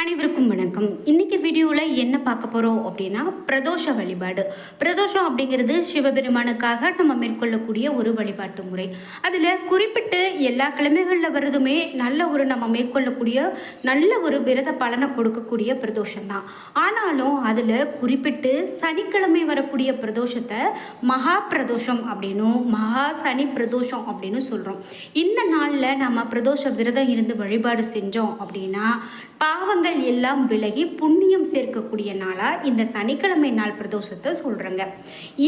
அனைவருக்கும் வணக்கம். இன்னைக்கு வீடியோவில் என்ன பார்க்க போகிறோம் அப்படின்னா பிரதோஷ வழிபாடு. பிரதோஷம் அப்படிங்கிறது சிவபெருமானுக்காக நம்ம மேற்கொள்ளக்கூடிய ஒரு வழிபாட்டு முறை. அதில் குறிப்பிட்டு எல்லா கிழமைகளில் வருதுமே நல்ல ஒரு நம்ம மேற்கொள்ளக்கூடிய நல்ல ஒரு விரத பலனை கொடுக்கக்கூடிய பிரதோஷம் தான் ஆனாலும் அதில் குறிப்பிட்டு சனிக்கிழமை வரக்கூடிய பிரதோஷத்தை மகா பிரதோஷம் அப்படின்னும் மகா சனி பிரதோஷம் அப்படின்னு சொல்கிறோம் இந்த நாளில் நம்ம பிரதோஷ விரதம் இருந்து வழிபாடு செஞ்சோம் அப்படின்னா பாவங்கள் எல்லாம் விலகி புண்ணியம் சேர்க்கக்கூடிய நாளாக இந்த சனிக்கிழமை நாள் பிரதோஷத்தை சொல்கிறாங்க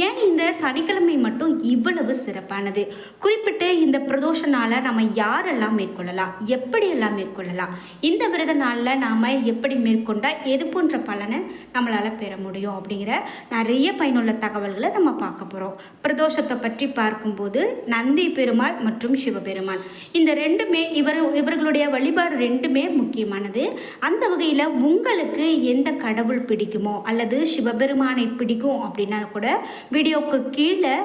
ஏன் இந்த சனிக்கிழமை மட்டும் இவ்வளவு சிறப்பானது? குறிப்பிட்டு இந்த பிரதோஷ நாளை நம்ம யாரெல்லாம் மேற்கொள்ளலாம்? எப்படியெல்லாம் மேற்கொள்ளலாம்? இந்த விரத நாளில் நாம் எப்படி மேற்கொண்டால் எது போன்ற பலனை நம்மளால் பெற முடியும் அப்படிங்கிற நிறைய பயனுள்ள தகவல்களை நம்ம பார்க்க போகிறோம் பிரதோஷத்தை பற்றி பார்க்கும்போது நந்தி பெருமாள் மற்றும் சிவபெருமான் இந்த ரெண்டுமே இவர் இவர்களுடைய வழிபாடு ரெண்டுமே முக்கியமானது. அந்த வகையில் உங்களுக்கு எந்த கடவுள் பிடிக்குமோ அல்லது சிவபெருமானை பிடிக்கும் அப்படின்னா கூட வீடியோவுக்கு கீழே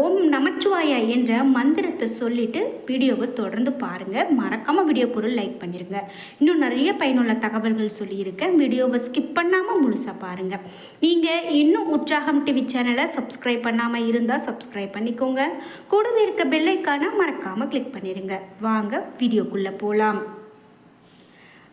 ஓம் நமச்சிவாயா என்ற மந்திரத்தை சொல்லிட்டு வீடியோவை தொடர்ந்து பாருங்கள் மறக்காமல் வீடியோ பொருள் லைக் பண்ணிடுங்க இன்னும் நிறைய பயனுள்ள தகவல்கள் சொல்லியிருக்கேன். வீடியோவை ஸ்கிப் பண்ணாமல் முழுசாக பாருங்கள் நீங்கள் இன்னும் உற்சாகம் டிவி சேனலை சப்ஸ்கிரைப் பண்ணாமல் இருந்தால் சப்ஸ்கிரைப் பண்ணிக்கோங்க. கூடவே இருக்க பெல்லைக்கான மறக்காமல் கிளிக் பண்ணிடுங்க வாங்க வீடியோக்குள்ளே போகலாம்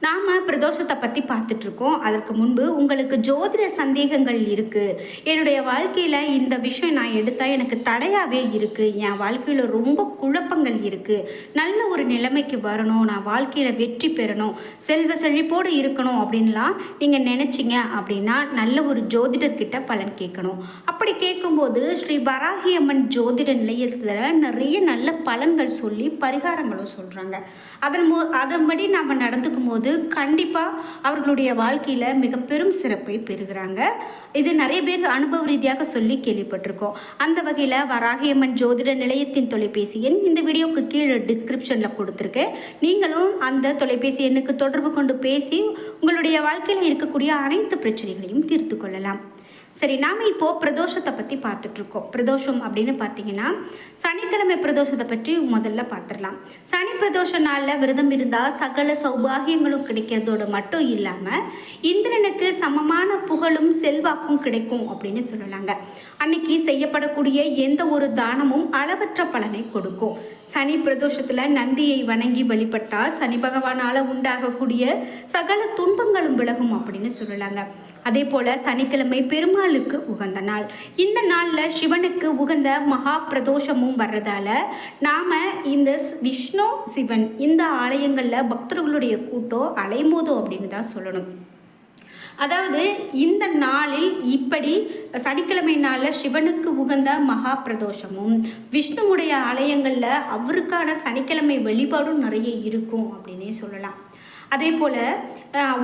நாம் பிரதோஷத்தை பற்றி பார்த்துட்ருக்கோம். அதற்கு முன்பு உங்களுக்கு ஜோதிட சந்தேகங்கள் இருக்குது என்னுடைய வாழ்க்கையில் இந்த விஷயம் நான் எடுத்தால் எனக்கு தடையாகவே இருக்குது என் வாழ்க்கையில் ரொம்ப குழப்பங்கள் இருக்குது நல்ல ஒரு நிலைமைக்கு வரணும். நான் வாழ்க்கையில் வெற்றி பெறணும். செல்வ செழிப்போடு இருக்கணும் அப்படின்லாம் நீங்கள் நினச்சிங்க அப்படின்னா நல்ல ஒரு ஜோதிடர்கிட்ட பலன் கேட்கணும். அப்படி கேட்கும்போது ஸ்ரீ வராகி அம்மன் ஜோதிட நிலையத்தில் நிறைய நல்ல பலன்கள் சொல்லி பரிகாரங்களும் சொல்கிறாங்க அதன் மோ அதன்படி நாம் நடந்துக்கும் போது கண்டிப்பாக அவர்களுடைய வாழ்க்கையில் மிக பெரும் சிறப்பை பெறுகிறாங்க. இது நிறைய பேர் அனுபவ ரீதியாக சொல்லி கேள்விப்பட்டிருக்கோம். அந்த வகையில் வராகியம்மன் ஜோதிட நிலையத்தின் தொலைபேசி எண் இந்த வீடியோவுக்கு கீழே டிஸ்கிரிப்ஷனில் கொடுத்துருக்கேன். நீங்களும் அந்த தொலைபேசி எண்ணுக்கு தொடர்பு கொண்டு பேசி உங்களுடைய வாழ்க்கையில் இருக்கக்கூடிய அனைத்து பிரச்சனைகளையும் தீர்த்து கொள்ளலாம். சரி நாம் இப்போது பிரதோஷத்தை பற்றி பார்த்துட்ருக்கோம். பிரதோஷம் அப்படின்னு பார்த்தீங்கன்னா சனிக்கிழமை பிரதோஷத்தை பற்றி முதல்ல பார்த்துடலாம். சனி பிரதோஷ நாளில் விரதம் இருந்தால் சகல சௌபாகியங்களும் கிடைக்கிறதோடு மட்டும் இல்லாமல் இந்திரனுக்கு சமமான புகழும் செல்வாக்கும் கிடைக்கும் அப்படின்னு சொல்லலாங்க. அன்னைக்கு செய்யப்படக்கூடிய எந்த ஒரு தானமும் அளவற்ற பலனை கொடுக்கும். சனி பிரதோஷத்தில் நந்தியை வணங்கி வழிபட்டால் சனி பகவானால் உண்டாகக்கூடிய சகல துன்பங்களும் விலகும் அப்படின்னு சொல்லலாங்க. அதே போல் சனிக்கிழமை பெருமாளுக்கு உகந்த நாள். இந்த நாளில் சிவனுக்கு உகந்த மகா பிரதோஷமும் வர்றதால நாம் இந்த விஷ்ணு சிவன் இந்த ஆலயங்களில் பக்தர்களுடைய கூட்டம் அலைமோதும் அப்படின்னு தான் சொல்லணும். அதாவது இந்த நாளில் இப்படி சனிக்கிழமை நாளில் சிவனுக்கு உகந்த மகா பிரதோஷமும் விஷ்ணுவுடைய ஆலயங்களில் அவருக்கான சனிக்கிழமை வழிபாடும் நிறைய இருக்கும் அப்படின்னே சொல்லலாம். அதே போல்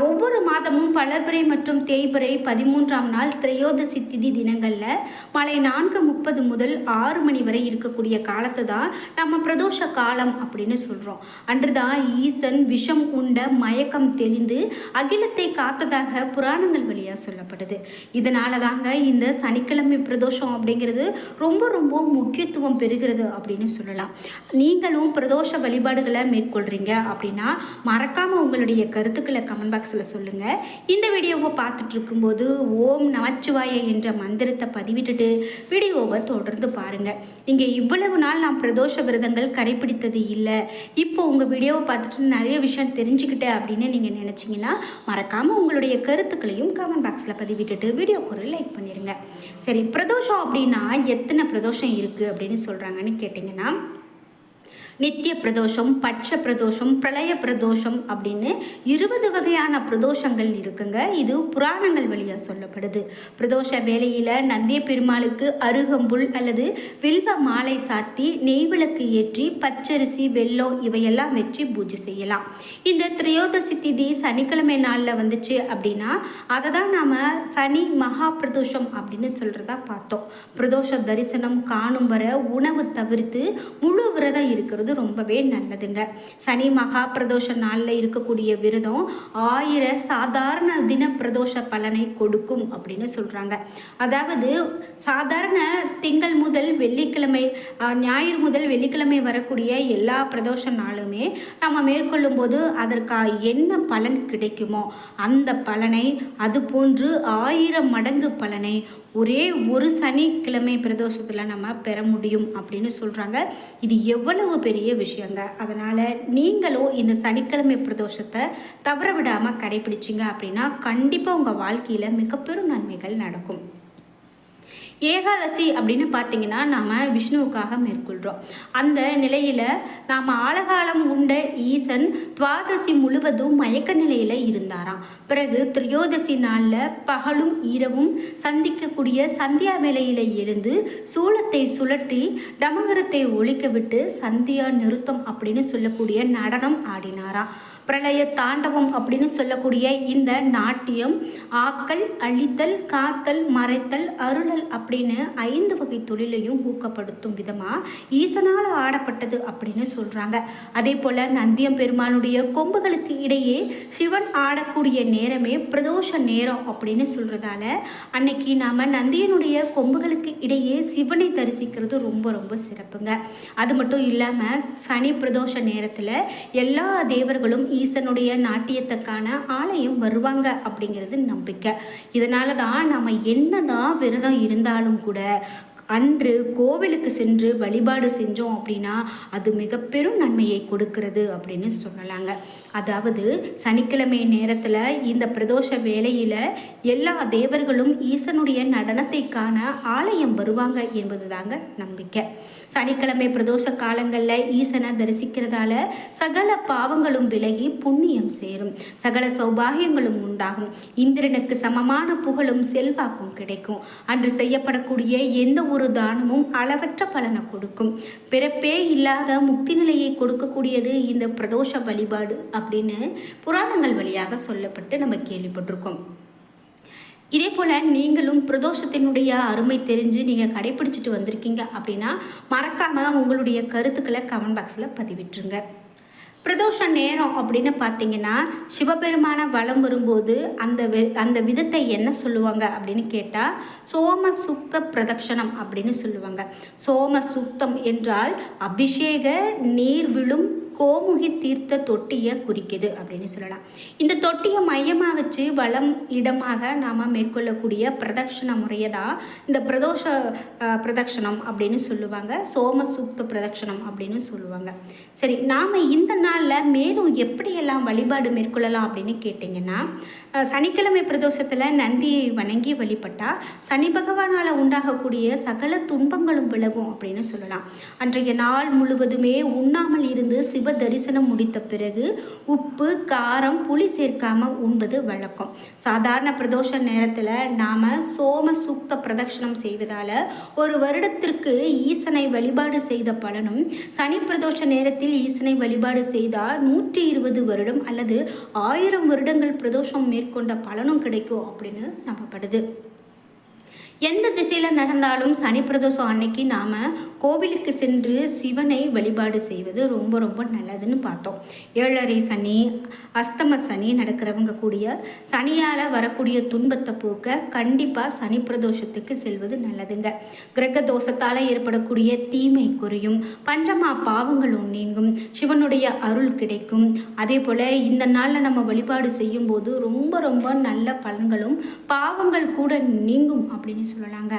ஒவ்வொரு மாதமும் வளர்பிறை மற்றும் தேய்பிறை பதிமூன்றாம் நாள் திரையோதசி திதி தினங்களில் மாலை நான்கு முப்பது முதல் ஆறு மணி வரை இருக்கக்கூடிய காலத்தை தான் நம்ம பிரதோஷ காலம் அப்படின்னு சொல்கிறோம் அன்று தான் ஈசன் விஷம் உண்ட மயக்கம் தெளிந்து அகிலத்தை காத்ததாக புராணங்கள் வழியாக சொல்லப்படுது இதனால தாங்க இந்த சனிக்கிழமை பிரதோஷம் அப்படிங்கிறது ரொம்ப ரொம்ப முக்கியத்துவம் பெறுகிறது அப்படின்னு சொல்லலாம். நீங்களும் பிரதோஷ வழிபாடுகளை மேற்கொள்கிறீங்க அப்படின்னா மறக்காமல் உங்களுடைய கருத்துக்களை கமெண்ட் பாக்ஸில் சொல்லுங்கள் இந்த வீடியோவை பார்த்துட்டு இருக்கும்போது ஓம் நமச்சிவாய என்ற மந்திரத்தை பதிவிட்டுட்டு வீடியோவை தொடர்ந்து பாருங்கள் இங்கே இவ்வளவு நாள் நான் பிரதோஷ விரதங்கள் கடைபிடித்தது இல்லை. இப்போ உங்கள் வீடியோவை பார்த்துட்டு நிறைய விஷயம் தெரிஞ்சுக்கிட்டேன் அப்படின்னு நீங்கள் நினச்சிங்கன்னா மறக்காமல் உங்களுடைய கருத்துக்களையும் கமெண்ட் பாக்ஸில் பதிவிட்டுட்டு வீடியோக்கு ஒரு லைக் பண்ணிடுங்க சரி பிரதோஷம் அப்படின்னா எத்தனை பிரதோஷம் இருக்குது அப்படின்னு சொல்கிறாங்கன்னு கேட்டிங்கன்னா நித்திய பிரதோஷம் பட்ச பிரதோஷம் பிரளய பிரதோஷம் அப்படின்னு இருபது வகையான பிரதோஷங்கள் இருக்குங்க. இது புராணங்கள் வழியாக சொல்லப்படுது. பிரதோஷ வேலையில் நந்திய பெருமாளுக்கு அருகம்புல் அல்லது வில்வ மாலை சாத்தி நெய்விளக்கு ஏற்றி பச்சரிசி வெல்லம் இவையெல்லாம் வச்சு பூஜை செய்யலாம். இந்த திரையோதசி திதி சனிக்கிழமை நாளில் வந்துச்சு அப்படின்னா அதை தான் நாம் சனி மகா பிரதோஷம் அப்படின்னு சொல்கிறதா பார்த்தோம். பிரதோஷ தரிசனம் காணும் வர உணவு தவிர்த்து முழு விரதம் இருக்கிறது செய்வது ரொம்பவே நல்லதுங்க. சனி மகா பிரதோஷ நாளில் இருக்கக்கூடிய விரதம் ஆயிர சாதாரண தின பிரதோஷ பலனை கொடுக்கும் அப்படின்னு சொல்கிறாங்க அதாவது சாதாரண திங்கள் முதல் வெள்ளிக்கிழமை ஞாயிறு முதல் வெள்ளிக்கிழமை வரக்கூடிய எல்லா பிரதோஷ நாளுமே நம்ம மேற்கொள்ளும் போது அதற்கு என்ன பலன் கிடைக்குமோ அந்த பலனை அது போன்று ஆயிரம் மடங்கு பலனை ஒரே ஒரு சனிக்கிழமை பிரதோஷத்தில் நம்ம பெற முடியும் அப்படின்னு சொல்கிறாங்க இது எவ்வளவு பெரிய விஷயங்க. அதனால் நீங்களும் இந்த சனிக்கிழமை பிரதோஷத்தை தவற விடாமல் கடைபிடிச்சிங்க அப்படின்னா கண்டிப்பாக உங்கள் வாழ்க்கையில் மிக பெரும் நன்மைகள் நடக்கும். ஏகாதசி அப்படின்னு பார்த்தீங்கன்னா நாம் விஷ்ணுவுக்காக மேற்கொள்கிறோம் அந்த நிலையில் நாம் ஆழகாலம் உண்ட ஈசன் துவாதசி முழுவதும் மயக்க நிலையில் இருந்தாராம். பிறகு திரையோதசி நாளில் பகலும் இரவும் சந்திக்கக்கூடிய சந்தியா வேலையில் எழுந்து சூளத்தை சுழற்றி டமகரத்தை ஒழிக்க விட்டு சந்தியா நிறுத்தம் அப்படின்னு சொல்லக்கூடிய நடனம் ஆடினாராம். பிரளய தாண்டவம் அப்படின்னு சொல்லக்கூடிய இந்த நாட்டியம் ஆக்கல் அழித்தல் காத்தல் மறைத்தல் அருளல் அப்படின்னு ஐந்து வகை தொழிலையும் ஊக்கப்படுத்தும் விதமாக ஈசனால் ஆடப்பட்டது அப்படின்னு சொல்கிறாங்க அதே போல் நந்தியம் பெருமானுடைய கொம்புகளுக்கு இடையே சிவன் ஆடக்கூடிய நேரமே பிரதோஷ நேரம் அப்படின்னு சொல்கிறதால அன்னைக்கு நாம் நந்தியனுடைய கொம்புகளுக்கு இடையே சிவனை தரிசிக்கிறது ரொம்ப ரொம்ப சிறப்புங்க. அது மட்டும் இல்லாமல் சனி பிரதோஷ நேரத்தில் எல்லா தேவர்களும் ஈசனுடைய நாட்டியத்துக்கான ஆலயம் வருவாங்க அப்படிங்கிறது நம்பிக்கை. இதனால தான் நம்ம என்னதான் விரதம் இருந்தாலும் கூட அன்று கோவிலுக்கு சென்று வழிபாடு செஞ்சோம் அப்படின்னா அது மிக பெரும் நன்மையை கொடுக்கிறது அப்படின்னு சொல்லலாங்க. அதாவது சனிக்கிழமை நேரத்தில் இந்த பிரதோஷ வேளையில் எல்லா தேவர்களும் ஈசனுடைய நடனத்தை காண ஆலயம் வருவாங்க என்பது தாங்க நம்பிக்கை. சனிக்கிழமை பிரதோஷ காலங்களில் ஈசனை தரிசிக்கிறதால சகல பாவங்களும் விலகி புண்ணியம் சேரும். சகல சௌபாகியங்களும் உண்டாகும். இந்திரனுக்கு சமமான புகழும் செல்வாக்கும் கிடைக்கும். அன்று செய்யப்படக்கூடிய எந்த ஒரு தானமும் அளவற்ற பலனை கொடுக்கும். பிறப்பே இல்லாத முக்தி நிலையை கொடுக்கக்கூடியது இந்த பிரதோஷ வழிபாடு அப்படின்னு புராணங்கள் வழியாக சொல்லப்பட்டு நம்ம கேள்விப்பட்டிருக்கோம். இதே போல் நீங்களும் பிரதோஷத்தினுடைய அருமை தெரிஞ்சு நீங்கள் கடைப்பிடிச்சிட்டு வந்திருக்கீங்க அப்படின்னா மறக்காமல் உங்களுடைய கருத்துக்களை கமெண்ட் பாக்ஸில் பதிவிட்டுருங்க. பிரதோஷ நேரம் அப்படின்னு பார்த்தீங்கன்னா சிவபெருமான வலம் வரும்போது அந்த வி- அந்த விதத்தை என்ன சொல்லுவாங்க அப்படின்னு கேட்டால் சோம சுத்த பிரதக்ஷணம் அப்படின்னு சொல்லுவாங்க. சோம சுத்தம் என்றால் அபிஷேக நீர் விழும் கோமுகி தீர்த்த தொட்டியை குறிக்குது அப்படின்னு சொல்லலாம். இந்த தொட்டியை மையமாக வச்சு வளம் இடமாக நாம் மேற்கொள்ளக்கூடிய பிரதட்சண முறையை தான் இந்த பிரதோஷ பிரதட்சணம் அப்படின்னு சொல்லுவாங்க. சோம சூக்த பிரதட்சணம் அப்படின்னு சொல்லுவாங்க. சரி நாம் இந்த நாளில் மேலும் எப்படியெல்லாம் வழிபாடு மேற்கொள்ளலாம் அப்படின்னு கேட்டிங்கன்னா சனிக்கிழமை பிரதோஷத்தில் நந்தியை வணங்கி வழிபட்டால் சனி பகவானால் உண்டாகக்கூடிய சகல துன்பங்களும் விலகும் அப்படின்னு சொல்லலாம். அன்றைய நாள் முழுவதுமே உண்ணாமல் இருந்து சிவ தரிசனம் முடித்த பிறகு உப்பு காரம் புளி சேர்க்காம உண்பது வழக்கம். சாதாரண பிரதோஷ நேரத்தில் நாம் சோம சூக்த பிரதட்சணம் செய்வதால் ஒரு வருடத்திற்கு ஈசனை வழிபாடு செய்த பலனும் சனி பிரதோஷ நேரத்தில் ஈசனை வழிபாடு செய்தால் நூற்றி இருபது வருடம் அல்லது ஆயிரம் வருடங்கள் பிரதோஷம் மேற்கொண்ட பலனும் கிடைக்கும் அப்படின்னு நம்பப்படுது. எந்த திசையில் நடந்தாலும் சனி பிரதோஷம் அன்னைக்கு நாம் கோவிலுக்கு சென்று சிவனை வழிபாடு செய்வது ரொம்ப ரொம்ப நல்லதுன்னு பார்த்தோம். ஏழரை சனி அஸ்தம சனி நடக்கிறவங்க கூடிய சனியால் வரக்கூடிய துன்பத்தை போக்க கண்டிப்பாக சனி பிரதோஷத்துக்கு செல்வது நல்லதுங்க. கிரக தோஷத்தால் ஏற்படக்கூடிய தீமை குறையும். பஞ்சமா பாவங்களும் நீங்கும். சிவனுடைய அருள் கிடைக்கும். அதே போல் இந்த நாளில் நம்ம வழிபாடு செய்யும்போது ரொம்ப ரொம்ப நல்ல பலன்களும் பாவங்கள் கூட நீங்கும் அப்படின்னு சொல்லலாங்க.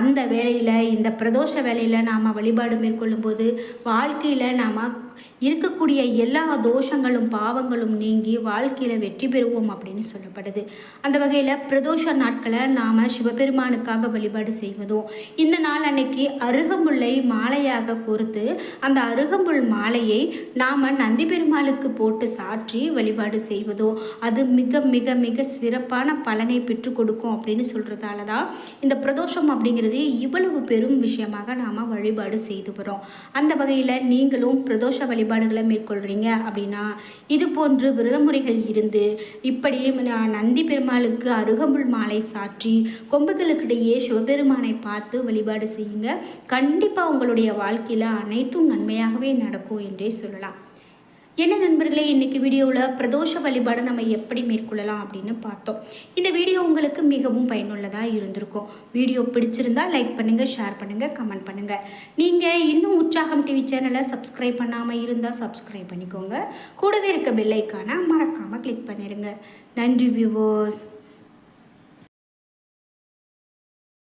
அந்த வேளையில் இந்த பிரதோஷ வேலையில் நாம் வழிபாடு மேற்கொள்ளும்போது வாழ்க்கையில் நாம் இருக்கக்கூடிய எல்லா தோஷங்களும் பாவங்களும் நீங்கி வாழ்க்கையில் வெற்றி பெறுவோம் அப்படின்னு சொல்லப்படுது. அந்த வகையில் பிரதோஷ நாட்களை நாம் சிவபெருமானுக்காக வழிபாடு செய்வதும் இந்த நாள் அன்னைக்கு அருகம்புல்லை மாலையாக கோர்த்து அந்த அருகம்புல் மாலையை நாம் நந்தி பெருமாளுக்கு போட்டு சாற்றி வழிபாடு செய்வதோ அது மிக மிக மிக சிறப்பான பலனை பெற்றுக் கொடுக்கும் அப்படின்னு சொல்கிறதால தான் இந்த பிரதோஷம் அப்படிங்கிறது இவ்வளவு பெரும் விஷயமாக நாம் வழிபாடு செய்து வரோம் அந்த வகையில் நீங்களும் பிரதோஷ வழிபாடுகளை மேற்கொள்கிறீங்க அப்படின்னா இது போன்று விரதமுறைகள் இருந்து இப்படி நந்தி பெருமாளுக்கு அருகம்புல் மாலை சாற்றி கொம்புகளுக்கிடையே சிவபெருமானை பார்த்து வழிபாடு செய்யுங்க. கண்டிப்பாக உங்களுடைய வாழ்க்கையில் அனைத்தும் நன்மையாகவே நடக்கும் என்றே சொல்லலாம். என்ன நண்பர்களே இன்றைக்கி வீடியோவில் பிரதோஷ வழிபாடு நம்ம எப்படி மேற்கொள்ளலாம் அப்படின்னு பார்த்தோம். இந்த வீடியோ உங்களுக்கு மிகவும் பயனுள்ளதாக இருந்திருக்கும். வீடியோ பிடிச்சிருந்தா லைக் பண்ணுங்கள் ஷேர் பண்ணுங்கள் கமெண்ட் பண்ணுங்கள் நீங்கள் இன்னும் உற்சாகம் டிவி சேனலை சப்ஸ்கிரைப் பண்ணாமல் இருந்தால் சப்ஸ்கிரைப் பண்ணிக்கோங்க. கூடவே இருக்க பெல்லைக்கான மறக்காமல் கிளிக் பண்ணிடுங்க நன்றி வியூவர்ஸ்